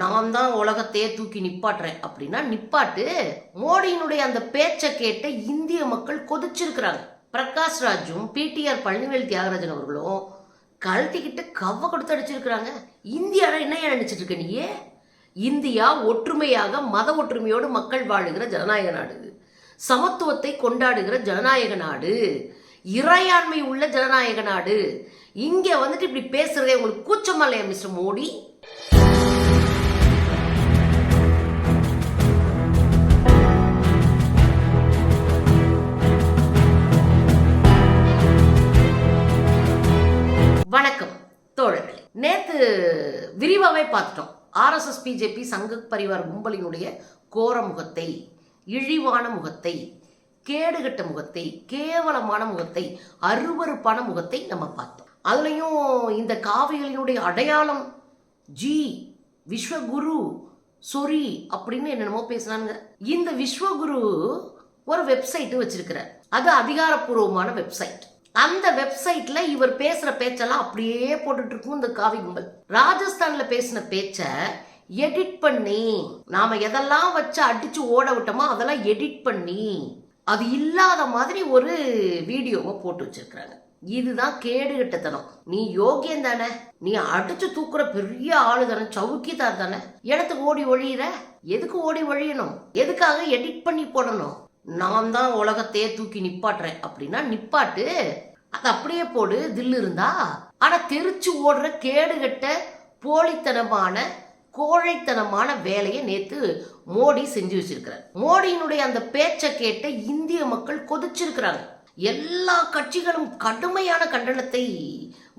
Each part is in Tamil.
நான் தான் உலகத்தையே தூக்கி நிப்பாட்டுறேன் அப்படின்னா நிப்பாட்டு மோடியினுடைய அந்த பேச்சை கேட்ட இந்திய மக்கள் கொதிச்சிருக்கிறாங்க. பிரகாஷ் ராஜும் பிடிஆர் பழனிவேல் தியாகராஜன் அவர்களும் கழட்டிக்கிட்டு கவ்வ கொடுத்து அடிச்சிருக்கிறாங்க. இந்தியாவில் என்ன ஏன் நினைச்சிட்டு இருக்க நீயே? இந்தியா ஒற்றுமையாக மத ஒற்றுமையோடு மக்கள் வாழுகிற ஜனநாயக நாடு. சமத்துவத்தை கொண்டாடுகிற ஜனநாயக நாடு. இறையாண்மை உள்ள ஜனநாயக நாடு. இங்கே வந்துட்டு இப்படி பேசுறதே உங்களுக்கு கூச்சமா இல்லையா மிஸ்டர் மோடி? நேற்று நேத்து பார்த்துட்டோம். ஆர்எஸ்எஸ் பிஜேபி சங்க பரிவார் கும்பலினுடைய கோர முகத்தை இழிவான முகத்தை கேடுகட்ட முகத்தை கேவலமான முகத்தை அருவருப்பான முகத்தை நம்ம பார்த்தோம். அதுலேயும் இந்த காவிகளினுடைய அடையாளம் ஜி விஸ்வகுரு சொரி அப்படின்னு என்னென்னமோ பேசினாங்க இந்த விஸ்வகுரு ஒரு வெப்சைட்டு வச்சிருக்கிறார். அது அதிகாரப்பூர்வமான வெப்சைட். அந்த வெப்சைட்ல இவர் பேசுற பேச்செல்லாம் அப்படியே போட்டுட்டு இருக்கும் இந்த காவி கும்பல். ராஜஸ்தான்ல பேசின பேச்ச எடிட் பண்ணி நாம எதெல்லாம் வச்சு அடிச்சு ஓட விட்டோமோ அதெல்லாம் எடிட் பண்ணி அது இல்லாத மாதிரி ஒரு வீடியோவை போட்டு வச்சிருக்கிறாங்க. இதுதான் கேடுகட்டத்தனம் நீ யோகியம் தானே? நீ அடிச்சு தூக்குற பெரிய ஆளு தானே? சவுக்கிதார் தானே? இடத்துக்கு ஓடி ஒழியிற? எதுக்கு ஓடி ஒழியணும்? எதுக்காக எடிட் பண்ணி போடணும்? நான் தான் உலகத்தையே தூக்கி நிப்பாட்டுறேன் அப்படின்னா நிப்பாட்டு. அது அப்படியே போடு தில்லு இருந்தா. ஆனா தெரிச்சு ஓடுற கேடுகட்ட போலித்தனமான கோழைத்தனமான வேலையை நேத்து மோடி செஞ்சு வச்சிருக்கிறார். மோடியினுடைய அந்த பேச்சை கேட்ட இந்திய மக்கள் கொதிச்சிருக்கிறாங்க. எல்லா கட்சிகளும் கடுமையான கண்டனத்தை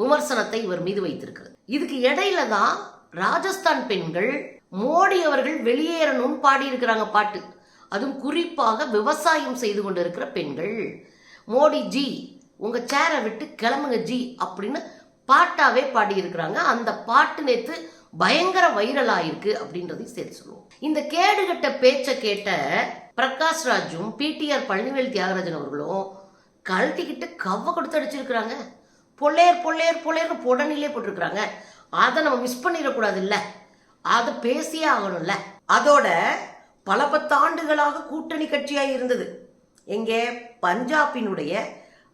விமர்சனத்தை இவர் மீது வைத்திருக்கிறது இதுக்கு இடையில தான் ராஜஸ்தான் பெண்கள் மோடி அவர்கள் வெளியேறணும்னு பாடியிருக்கிறாங்க பாட்டு. அதுவும் குறிப்பாக விவசாயம் செய்து கொண்டிருக்கிற பெண்கள். மோடி ஜி உங்கள் சேரை விட்டு கிளம்புங்க ஜி அப்படின்னு பாட்டாவே பாடியிருக்கிறாங்க. அந்த பாட்டு நேற்று பயங்கர வைரல் ஆயிருக்கு அப்படின்றதையும் சேர்த்து சொல்லுவோம். இந்த கேடுகட்ட பேச்சை கேட்ட பிரகாஷ் ராஜும் பிடிஆர் பழனிவேல் தியாகராஜன் அவர்களும் கழட்டிக்கிட்டு கவ்வ கொடுத்து அடிச்சிருக்கிறாங்க. பொல்லையர் பொல்லையர் பொல்லையர்னு புடனிலே போட்டிருக்கிறாங்க. அதை நம்ம மிஸ் பண்ணிடக்கூடாது இல்லை. அதை பேசியே ஆகணும்ல. அதோட பல பத்தாண்டுகளாக கூட்டணி கட்சியாக இருந்தது. எங்கே? பஞ்சாபினுடைய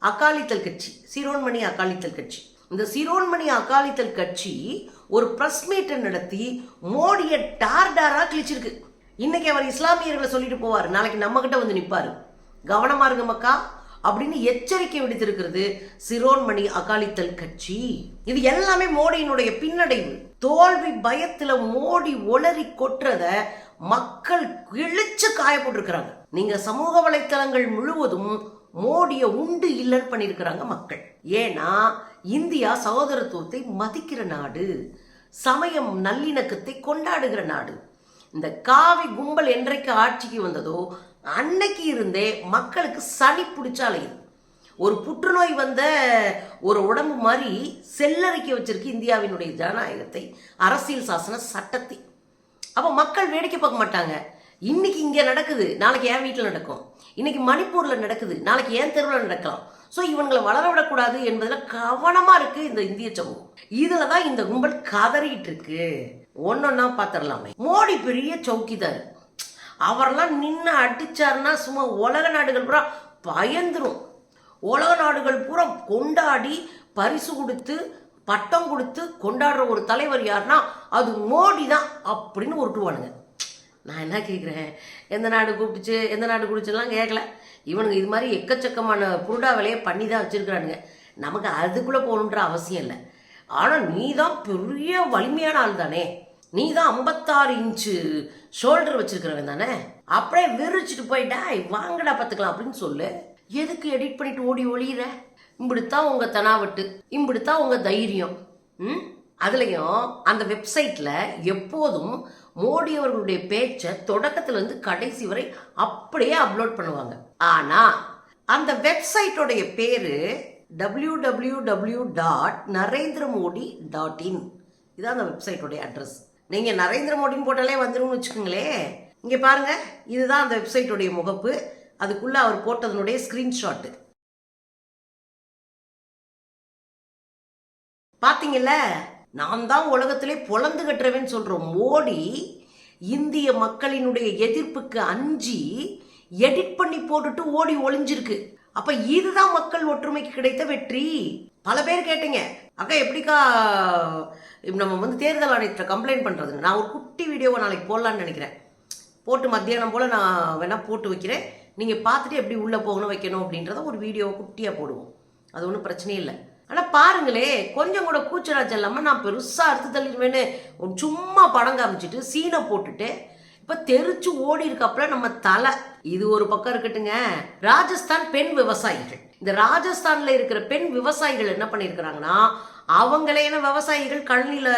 அகாலித்தல் கட்சி சிரோன்மணி அகாலித்தல் கட்சி. இந்த சிரோன்மணி அகாலித்தல் கட்சி ஒரு பிரஸ் மீட்டை நடத்தி மோடியை டார் டாராக கிழிச்சிருக்கு. இன்னைக்கு அவர் இஸ்லாமியர்களை சொல்லிட்டு போவார். நாளைக்கு நம்மக்கிட்ட வந்து நிற்பார் கவனமா இருங்க மக்கா அப்படின்னு எச்சரிக்கை விடுத்திருக்கிறது சிரோன்மணி அகாலித்தல் கட்சி. இது எல்லாமே மோடியினுடைய பின்னடைவு. தோல்வி பயத்துல மோடி ஒளறி கொட்டுறத மக்கள் கிழிச்சு காயப்பட்டிருக்கிறாங்க நீங்க சமூக வலைத்தளங்கள் முழுவதும் மோடிய உண்டு இல்லைன்னு பண்ணியிருக்கிறாங்க மக்கள். ஏன்னா இந்தியா சகோதரத்துவத்தை மதிக்கிற நாடு சமயம் நல்லிணக்கத்தை கொண்டாடுகிற நாடு. இந்த காவி கும்பல் என்றைக்கு ஆட்சிக்கு வந்ததோ அன்னைக்கு இருந்தே மக்களுக்கு சளி பிடிச்சாலையுது ஒரு புற்றுநோய் வந்த ஒரு உடம்பு மாதிரி செல்லறிக்க வச்சிருக்கு இந்தியாவினுடைய ஜனநாயகத்தை அரசியல் சாசன சட்டத்தை. அப்போ மக்கள் வேடிக்கை பார்க்க மாட்டாங்க. இன்னைக்கு இங்கே நடக்குது நாளைக்கு என் வீட்டில் நடக்கும். இன்னைக்கு மணிப்பூரில் நடக்குது நாளைக்கு என் தெருவில் நடக்கலாம். ஸோ இவங்களை வளர விடக்கூடாது என்பதில் கவனமாக இருக்கு இந்த இந்திய சமூகம். இதில் தான் இந்த கும்பல் கதறிட்டு இருக்கு. ஒன்னொன்னா பார்த்துடலாமே மோடி பெரிய சௌக்கிதார் அவரெல்லாம் நின்று அடிச்சாருன்னா சும்மா உலக நாடுகள் பூரா பயந்துரும். உலக நாடுகள் பூரா கொண்டாடி பரிசு கொடுத்து பட்டம் கொடுத்து கொண்டாடுற ஒரு தலைவர் யாருன்னா அது மோடி தான் அப்படின்னு உருட்டுவானுங்க. நான் என்ன கேட்குறேன் எந்த நாடு கூப்பிட்டுச்சு? எந்த நாடு குடிச்சுலாம் கேட்கல இவனுங்க இது மாதிரி எக்கச்சக்கமான புருடா வேலையை பண்ணி தான் வச்சுருக்கிறானுங்க. நமக்கு அதுக்குள்ளே போகணுன்ற அவசியம் இல்லை. ஆனால் நீ தான் பெரிய வலிமையான ஆள் தானே நீ தான் ஐம்பத்தாறு இன்ச்சு ஷோல்டர் வச்சிருக்கிறவன் தானே? அப்படியே விரிச்சிட்டு போயிட்டா வாங்கடா பார்த்துக்கலாம் அப்படின்னு சொல்லு. எதுக்கு எடிட் பண்ணிட்டு ஓடி ஒளியிற? இப்படித்தான் உங்கள் தனாவட்டு இப்படித்தான் உங்கள் தைரியம். ம்? அதுலேயும் அந்த வெப்சைட்டில் எப்போதும் மோடி அவர்களுடைய பேச்சை தொடக்கத்துலேருந்து கடைசி வரை அப்படியே அப்லோட் பண்ணுவாங்க. ஆனால் அந்த வெப்சைட்டோடைய பேர் W W W dot Narendra Modi dot in இதான் அந்த வெப்சைட்டோடைய அட்ரஸ் நீங்கள் நரேந்திர மோடின்னு போட்டாலே வந்துரும்னு வச்சுக்கோங்களேன் இங்கே பாருங்கள் இதுதான் அந்த வெப்சைட்டுடைய முகப்பு. அதுக்குள்ளே அவர் போட்டதனுடைய ஸ்க்ரீன்ஷாட்டு பார்த்தீங்கல்ல நான் தான் உலகத்திலே பொழந்து கட்டுறவேன்னு சொல்கிறோம் மோடி இந்திய மக்களினுடைய எதிர்ப்புக்கு அஞ்சி எடிட் பண்ணி போட்டுட்டு ஓடி ஒளிஞ்சிருக்கு. அப்ப இதுதான் மக்கள் ஒற்றுமைக்கு கிடைத்த வெற்றி. பல பேர் கேட்டீங்க அக்கா எப்படிக்கா நம்ம வந்து தேர்தல் ஆணையத்தில் கம்ப்ளைண்ட் பண்ணுறதுங்க நான் ஒரு குட்டி வீடியோவை நாளைக்கு போடலான்னு நினைக்கிறேன். போட்டு மத்தியானம் போல் நான் வேணால் போட்டு வைக்கிறேன். நீங்கள் பார்த்துட்டு எப்படி உள்ளே போகணும் வைக்கணும் அப்படின்றத ஒரு வீடியோ குட்டியாக போடுவோம். அது ஒன்றும் பிரச்சனையே இல்லை. ஆனால் பாருங்களே கொஞ்சம் கூட கூச்சராஜ் இல்லாமல் நான் பெருசாக அறுத்து தள்ளிடுவேன்னு. சும்மா படம் காமிச்சிட்டு சீனை போட்டுட்டு இப்போ தெரிச்சு ஓடி இருக்காப்புல நம்ம தலை. இது ஒரு பக்கம் இருக்கட்டுங்க. ராஜஸ்தான் பெண் விவசாயிகள். இந்த ராஜஸ்தான்ல இருக்கிற பெண் விவசாயிகள் என்ன பண்ணியிருக்கிறாங்கன்னா அவங்களே விவசாயிகள் கழனியில்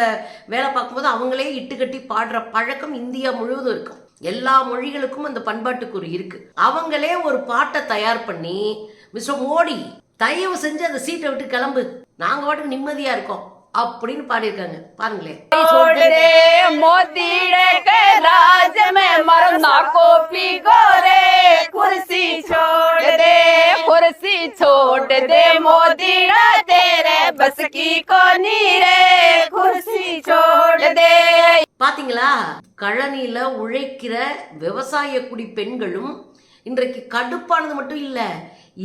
வேலை பார்க்கும்போது அவங்களே இட்டுக்கட்டி பாடுற பழக்கம் இந்தியா முழுவதும் இருக்கும் எல்லா மொழிகளுக்கும் அந்த பண்பாட்டுக்குறி இருக்கு அவங்களே ஒரு பாட்டை தயார் பண்ணி மிஸ்டர் மோடி தயவு செஞ்சு அந்த சீட்டை விட்டு கிளம்பு நாங்க பாட்டுக்கு நிம்மதியா இருக்கோம் அப்படின்னு பாடியிருக்காங்க பாருங்களேன் மோதிட மரம் கோரே छोड़ दे मोदी तेरे बस की कोनी रे कुर्सी छोड़ दे பாத்தீங்களா கழனியில உழைக்கிற விவசாய குடி பெண்களும் இன்றைக்கு கடுப்பானது மட்டும் இல்ல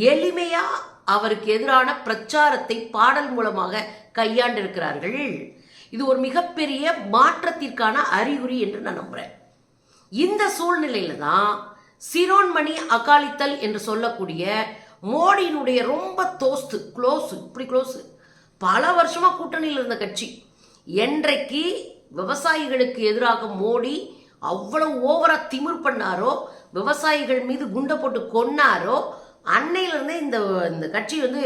எளிமையா அவருக்கு எதிரான பிரச்சாரத்தை பாடல் மூலமாக கையாண்டிருக்கிறார்கள் இது ஒரு மிகப்பெரிய மாற்றத்திற்கான அறிகுறி என்று நான் நம்புறேன் இந்த சூழ்நிலையில தான் சிரோன்மணி அகாலித்தல் என்று சொல்லக்கூடிய மோடியினுடைய ரொம்ப தோஸ்து க்ளோஸு இப்படி க்ளோஸு பல வருஷமாக கூட்டணியில் இருந்த கட்சி. என்றைக்கு விவசாயிகளுக்கு எதிராக மோடி அவ்வளவு ஓவரா திமிர் பண்ணாரோ விவசாயிகள் மீது குண்டை போட்டு கொன்னாரோ அன்னையிலிருந்தே இந்த இந்த கட்சி வந்து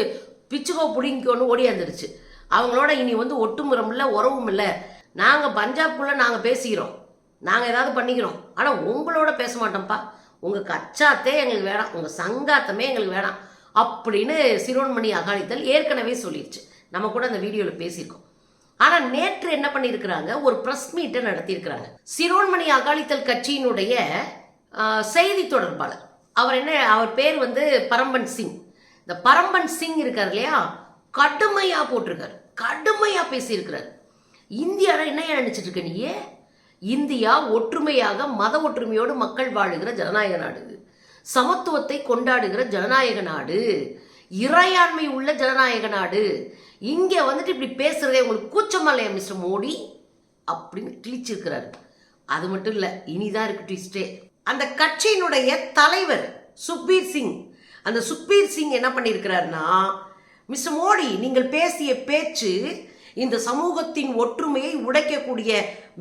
பிச்சுக்கோ புடிங்கோன்னு ஓடியாந்துருச்சு அவங்களோட இனி வந்து ஒட்டுமுறம் இல்லை உறவும் இல்லை. நாங்கள் பஞ்சாப்குள்ளே நாங்கள் பேசிக்கிறோம். நாங்கள் ஏதாவது பண்ணிக்கிறோம். ஆனால் உங்களோட பேச மாட்டோம்ப்பா. உங்கள் கச்சாத்தே எங்களுக்கு வேணாம் உங்கள் சங்காத்தமே எங்களுக்கு வேணாம் அப்படின்னு சிரோன்மணி அகாலித்தல் ஏற்கனவே சொல்லிடுச்சு நம்ம கூட அந்த வீடியோவில் பேசியிருக்கோம். ஆனால் நேற்று என்ன பண்ணியிருக்கிறாங்க? ஒரு ப்ரெஸ் மீட்டை நடத்தியிருக்கிறாங்க. சிரோன்மணி அகாலித்தல் கட்சியினுடைய செய்தி தொடர்பாளர். அவர் என்ன அவர் பேர் வந்து பரம்பன் சிங். இந்த பரம்பன் சிங் இருக்கார் இல்லையா? கடுமையா போட்டிருக்காரு. கடுமையா பேசியிருக்கிறார். இந்தியாவில் என்ன நினைச்சிட்டு இருக்க நீ இந்தியா ஒற்றுமையாக மத ஒற்றுமையோடு மக்கள் வாழுகிற ஜனநாயக நாடு. சமத்துவத்தை கொண்டாடுகிற ஜனநாயக நாடு. இறையாண்மை உள்ள ஜனநாயக நாடு. இங்கே வந்துட்டு இப்படி பேசுறதே உங்களுக்கு கூச்சமா இல்லையா மிஸ்டர் மோடி? அப்படின்னு கிழிச்சிருக்கிறாரு. அது மட்டும் இல்லை இனிதான் இருக்கு ட்விஸ்டே அந்த கட்சியினுடைய தலைவர் சுக்பீர் சிங். அந்த சுக்பீர் சிங் என்ன பண்ணியிருக்கிறாருன்னா மிஸ்டர் மோடி நீங்கள் பேசிய பேச்சு இந்த சமூகத்தின் ஒற்றுமையை உடைக்கக்கூடிய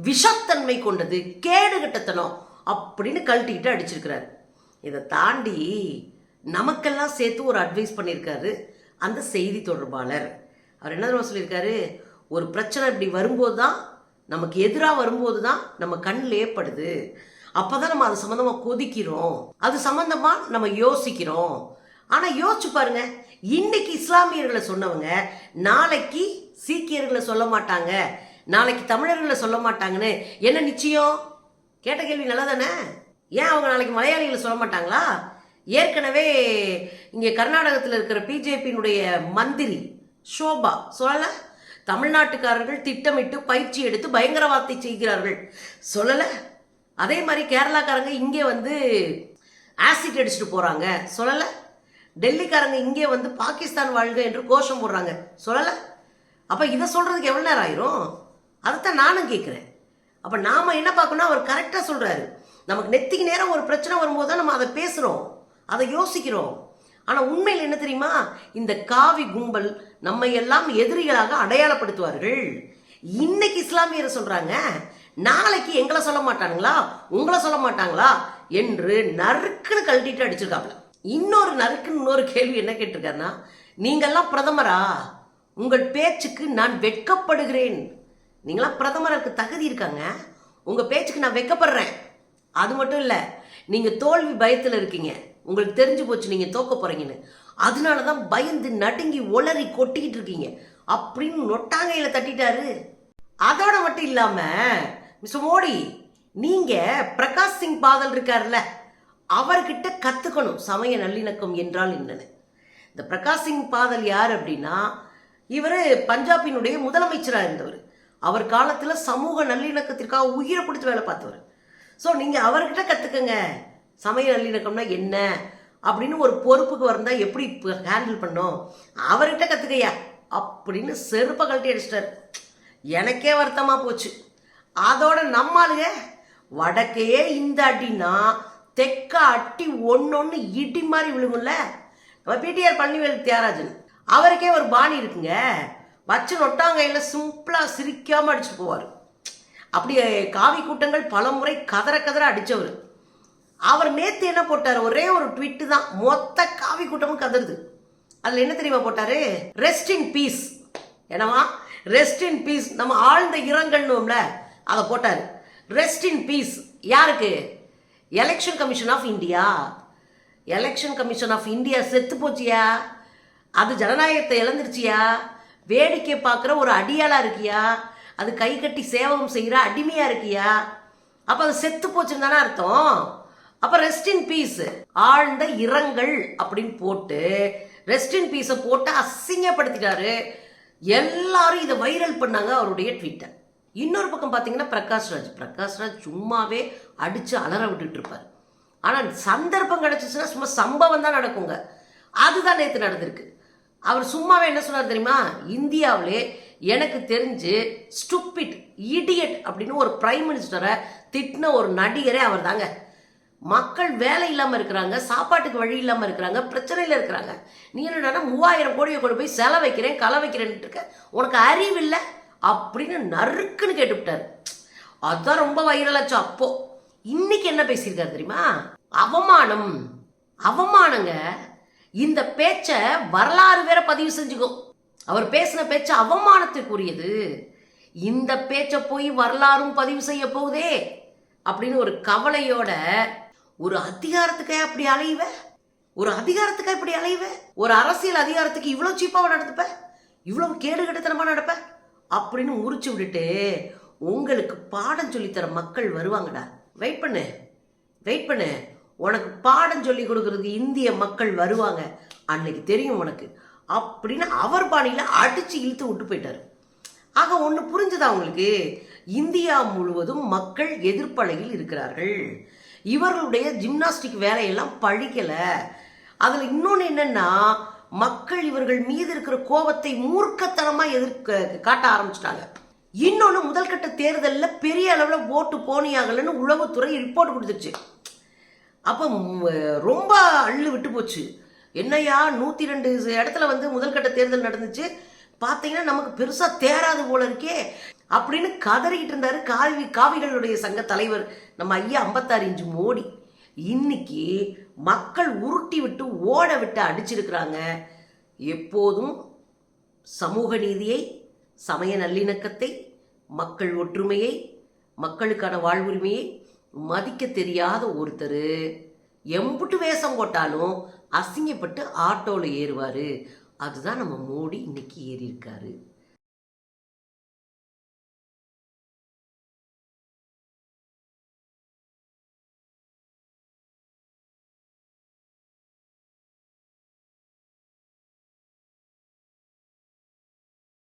விஷத்தன்மை கொண்டது கேடுகட்டத்தனம் அப்படின்னு கழட்டிக்கிட்டு அடிச்சிருக்கிறார். இதை தாண்டி நமக்கெல்லாம் சேர்த்து ஒரு அட்வைஸ் பண்ணியிருக்காரு அந்த செய்தி தொடர்பாளர். அவர் என்ன தெரியுமா சொல்லியிருக்காரு? ஒரு பிரச்சனை இப்படி வரும்போது தான் நமக்கு எதிராக வரும்போது தான் நம்ம கண்ணில் ஏற்படுது. அப்போதான் நம்ம அது சம்மந்தமாக கொதிக்கிறோம். அது சம்மந்தமாக நம்ம யோசிக்கிறோம். ஆனால் யோசிச்சு பாருங்க இன்னைக்கு இஸ்லாமியர்களை சொன்னவங்க நாளைக்கு சீக்கியர்களை சொல்ல மாட்டாங்க. நாளைக்கு தமிழர்களை சொல்ல மாட்டாங்கன்னு என்ன நிச்சயம்? கேட்ட கேள்வி நல்லா தானே ஏன் அவங்க நாளைக்கு மலையாளிகளை சொல்ல மாட்டாங்களா? ஏற்கனவே இங்கே கர்நாடகத்தில் இருக்கிற பிஜேபியினுடைய மந்திரி ஷோபா சொல்லலை? தமிழ்நாட்டுக்காரர்கள் திட்டமிட்டு பயிற்சி எடுத்து பயங்கரவாதத்தை செய்கிறார்கள். சொல்லலை? அதே மாதிரி கேரளாக்காரங்க இங்கே வந்து ஆசிட் அடிச்சுட்டு போகிறாங்க சொல்லலை? டெல்லிக்காரங்க இங்கே வந்து பாகிஸ்தான் வாழ்க என்று கோஷம் போடுறாங்க. சொல்லலை? அப்போ இதை சொல்கிறதுக்கு எவ்வளோ நேரம் ஆயிரும்? அதைத்தான் நானும் கேட்குறேன் அப்போ நாம் என்ன பார்க்கணும் அவர் கரெக்டாக சொல்கிறாரு நமக்கு நெத்திக்கு நேரம் ஒரு பிரச்சனை வரும்போது தான் நம்ம அதை பேசுகிறோம் அதை யோசிக்கிறோம். ஆனால் உண்மையில் என்ன தெரியுமா? இந்த காவி கும்பல் நம்மை எல்லாம் எதிரிகளாக அடையாளப்படுத்துவார்கள். இன்னைக்கு இஸ்லாமியரை சொல்கிறாங்க நாளைக்கு எங்களை சொல்ல மாட்டானுங்களா? உங்களை சொல்ல மாட்டாங்களா? என்று நறுக்குன்னு கழட்டிட்டு அடிச்சிருக்காப்ல இன்னொரு நறுக்குன்னு இன்னொரு கேள்வி என்ன கேட்டிருக்காருன்னா நீங்கள்லாம் பிரதமரா? உங்கள் பேச்சுக்கு நான் வெட்கப்படுகிறேன். நீங்களாம் பிரதமருக்கு தகுதி இருக்காங்க. உங்கள் பேச்சுக்கு நான் வெட்கப்படுறேன். அது மட்டும் இல்லை நீங்கள் தோல்வி பயத்தில் இருக்கீங்க. உங்களுக்கு தெரிஞ்சு போச்சு நீங்கள் தோக்க போகிறீங்கன்னு அதனால தான் பயந்து நடுங்கி ஒளறி கொட்டிக்கிட்டு இருக்கீங்க. அப்படின்னு நொட்டாங்கையில் தட்டிட்டாரு. அதோட மட்டும் இல்லாமல் மிஸ்டர் மோடி நீங்கள் பிரகாஷ் சிங் பாதல் இருக்கார்ல அவர்கிட்ட கற்றுக்கணும் சமய நல்லிணக்கம் என்றால் என்னென்னு. இந்த பிரகாஷ் சிங் பாதல் யார் அப்படின்னா இவர் பஞ்சாபினுடைய முதலமைச்சராக இருந்தவர். அவர் காலத்தில் சமூக நல்லிணக்கத்திற்காக உயிரை கொடுத்து வேலை பார்த்தவர். ஸோ நீங்கள் அவர்கிட்ட கற்றுக்கங்க சமய நல்லிணக்கம்னா என்ன? அப்படின்னு ஒரு பொறுப்புக்கு வந்தால் எப்படி இப்போ ஹேண்டில் பண்ணோம்? அவர்கிட்ட கற்றுக்கையா அப்படின்னு செருப்பை கழட்டி அடிச்சிட்டாரு. எனக்கே வருத்தமாக போச்சு. அதோட நம்மாளுங்க வடக்கையே இந்த அடினா தெக்க அட்டி ஒன்று இடி மாதிரி விழுகும்ல? நம்ம பிடிஆர் பழனிவேல் தியாகராஜன். அவருக்கே ஒரு பாணி இருக்குங்க. வச்சு நொட்டாங்கையில் சிம்பிளாக சிரிக்காமல் அடிச்சுட்டு போவார். அப்படி காவி கூட்டங்கள் பல முறை கதற கதற அடித்தவர் அவர் நேத்து என்ன போட்டார்? ஒரே ஒரு ட்விட்டு தான். மொத்த காவி கூட்டமும் கதறுது. அதில் என்ன தெரியுமா போட்டாரு? ரெஸ்ட் இன் பீஸ் என்னவா? ரெஸ்ட் இன் பீஸ் நம்ம ஆழ்ந்த இரங்கல்னும்ல அதை போட்டார். ரெஸ்ட் இன் பீஸ் யாருக்கு? Election commission of India election commission of India செத்து போச்சியா? அது ஜனநாயகத்தை இழந்துருச்சியா? வேடிக்கை பார்க்குற ஒரு அடியாளாக இருக்கியா? அது கை கட்டி சேவகம் செய்கிற அடிமையாக இருக்கியா? அப்போ அது செத்து போச்சுன்னு தானே அர்த்தம். அப்போ ரெஸ்ட் இன் பீஸ் ஆழ்ந்த இரங்கல் அப்படின்னு போட்டு ரெஸ்ட் இன் பீஸை போட்டு அசிங்கப்படுத்திட்டாரு. எல்லாரும் இதை வைரல் பண்ணாங்க அவருடைய ட்வீட்டை இன்னொரு பக்கம் பார்த்தீங்கன்னா பிரகாஷ் ராஜ். பிரகாஷ் ராஜ் சும்மாவே அடித்து அலற விட்டுட்டு இருப்பார். ஆனால் சந்தர்ப்பம் கிடச்சிச்சுன்னா சும்மா சம்பவம் தான் நடக்குங்க. அதுதான் நேற்று நடந்திருக்கு. அவர் சும்மாவே என்ன சொன்னார் தெரியுமா? இந்தியாவிலே எனக்கு தெரிஞ்சு ஸ்டூப்பிட் இடியட் அப்படின்னு ஒரு பிரைம் மினிஸ்டரை திட்டின ஒரு நடிகரே அவர் தாங்க மக்கள் வேலை இல்லாமல் இருக்கிறாங்க சாப்பாட்டுக்கு வழி இல்லாமல் இருக்கிறாங்க பிரச்சனையில் இருக்கிறாங்க. நீ என்னடா மூவாயிரம் கோடியை கொண்டு போய் செல வைக்கிறேன் களை வைக்கிறேன்ட்டு இருக்க. உனக்கு அறிவு இல்லை? அப்படின்னு நறுக்குன்னு கேட்டுவிட்டார். அதுதான் ரொம்ப வைரலாச்சும் அப்போ. இன்னைக்கு என்ன பேசியிருக்காரு தெரியுமா? அவமானம். அவமானங்க இந்த பேச்சை வரலாறு வேற பதிவு செஞ்சுக்கோ அவர் பேசின பேச்சு அவமானத்துக்குரியது. இந்த பேச்சை போய் வரலாறும் பதிவு செய்ய போகுதே அப்படின்னு ஒரு கவலையோட ஒரு அதிகாரத்துக்கே அப்படி அலைவ? ஒரு அதிகாரத்துக்கா இப்படி அலைவ? ஒரு அரசியல் அதிகாரத்துக்கு இவ்வளோ சீப்பாக நடந்துப்ப? இவ்வளோ கேடு கெடுத்தனமாக நடப்ப? அப்படின்னு முறிச்சு விட்டுட்டு உங்களுக்கு பாடம் சொல்லித்தர மக்கள் வருவாங்கடா. வெயிட் பண்ணு. வெயிட் பண்ணு. உனக்கு பாடம் சொல்லி கொடுக்கறதுக்கு இந்திய மக்கள் வருவாங்க. அன்னைக்கு தெரியும் உனக்கு. அப்படின்னு அவர் பாணியில் அடித்து இழுத்து விட்டு போயிட்டார். ஆக ஒன்று புரிஞ்சுதா உங்களுக்கு? இந்தியா முழுவதும் மக்கள் எதிர்ப்பலையில் இருக்கிறார்கள். இவர்களுடைய ஜிம்னாஸ்டிக் வேலையெல்லாம் பழிக்கலை. அதில் இன்னொன்று என்னன்னா மக்கள் இவர்கள் மீது இருக்கிற கோபத்தை மூர்க்கத்தனமாக எதிர்க்க காட்ட ஆரம்பிச்சிட்டாங்க. இன்னொன்று முதல்கட்ட தேர்தலில் பெரிய அளவில் ஓட்டு போனியாகலன்னு உளவுத்துறை ரிப்போர்ட் கொடுத்துச்சு அப்போ ரொம்ப அள்ளு விட்டு போச்சு. என்னையா நூற்றி ரெண்டு இடத்துல வந்து முதல்கட்ட தேர்தல் நடந்துச்சு. பார்த்தீங்கன்னா நமக்கு பெருசாக தேராது போல இருக்கே. அப்படின்னு கதறிக்கிட்டு இருந்தாரு காவி காவிகளுடைய சங்க தலைவர் நம்ம ஐயா ஐம்பத்தாறு இன்ச்சு மோடி. இன்னைக்கு மக்கள் உருட்டி விட்டு ஓட விட்டு அடிச்சிருக்கிறாங்க. எப்போதும் சமூக நீதியை சமய நல்லிணக்கத்தை மக்கள் ஒற்றுமையை மக்களுக்கான வாழ்வுரிமையை மதிக்க தெரியாத ஒருத்தர். எம்புட்டு வேஷம் போட்டாலும் அசிங்கப்பட்டு ஆட்டோவில் ஏறுவார். அதுதான் நம்ம மோடி இன்னைக்கு ஏறியிருக்காரு.